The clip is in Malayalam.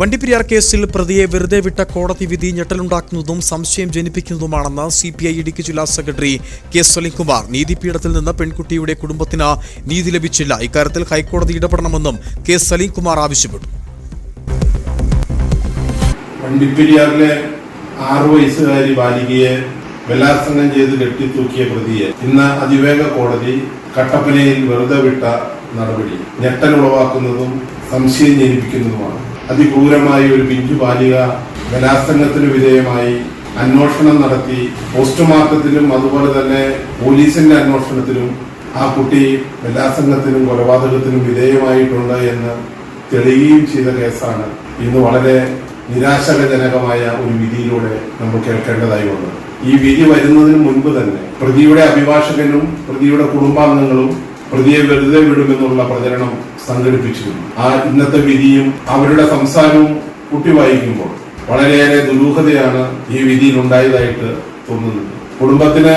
വണ്ടിപ്പെരിയാർ കേസിൽ പ്രതിയെ വെറുതെ വിട്ട കോടതി വിധി ഞെട്ടലുണ്ടാക്കുന്നതും സംശയം ജനിപ്പിക്കുന്നതുമാണെന്ന് സി പി ഐ ഇടുക്കി ജില്ലാ സെക്രട്ടറി കെ സലിംകുമാർ. നീതിപീഠത്തിൽ നിന്ന് പെൺകുട്ടിയുടെ കുടുംബത്തിന് നീതി ലഭിച്ചില്ല. ഇക്കാര്യത്തിൽ ഹൈക്കോടതി ഇടപെടണമെന്നും കെ സലീംകുമാർ ആവശ്യപ്പെട്ടു. വണ്ടിപ്പെരിയാറിലെ ആറു വയസ്സുകാരി ബാലികയെ ബലാത്സംഗം ചെയ്ത് കെട്ടിത്തൂക്കിയ പ്രതിയെ ഇന്ന് അതിവേഗ കോടതി കട്ടപ്പനയിൽ വെറുതെ വിട്ട നടപടി. ഞെട്ടലുളവാക്കുന്നതും സംശയം ജനിപ്പിക്കുന്നതുമാണ്. അതിക്രൂരമായ ഒരു പിഞ്ചു ബാലിക ബലാത്സംഗത്തിന് വിധേയമായി അന്വേഷണം നടത്തി പോസ്റ്റ്മോർട്ടത്തിലും അതുപോലെ തന്നെ പോലീസിന്റെ അന്വേഷണത്തിലും ആ കുട്ടി ബലാത്സംഗത്തിനും കൊലപാതകത്തിനും വിധേയമായിട്ടുണ്ട് എന്ന് തെളിയുകയും ചെയ്ത കേസാണ് ഇന്ന് വളരെ നിരാശാജനകമായ ഒരു വിധിയിലൂടെ നമ്മൾ കേൾക്കേണ്ടതായി വന്നത്. ഈ വിധി വരുന്നതിന് മുൻപ് തന്നെ പ്രതിയുടെ അഭിഭാഷകനും പ്രതിയുടെ കുടുംബാംഗങ്ങളും പ്രതിയെ വെറുതെ വിടുമെന്നുള്ള പ്രചരണം സംഘടിപ്പിച്ചിരുന്നു. ആ ഇന്നത്തെ വിധിയും അവരുടെ സംസാരവും കുട്ടി വായിക്കുമ്പോൾ വളരെയേറെ ദുരൂഹതയാണ് ഈ വിധിയിൽ ഉണ്ടായതായിട്ട് തോന്നുന്നത് കുടുംബത്തിന്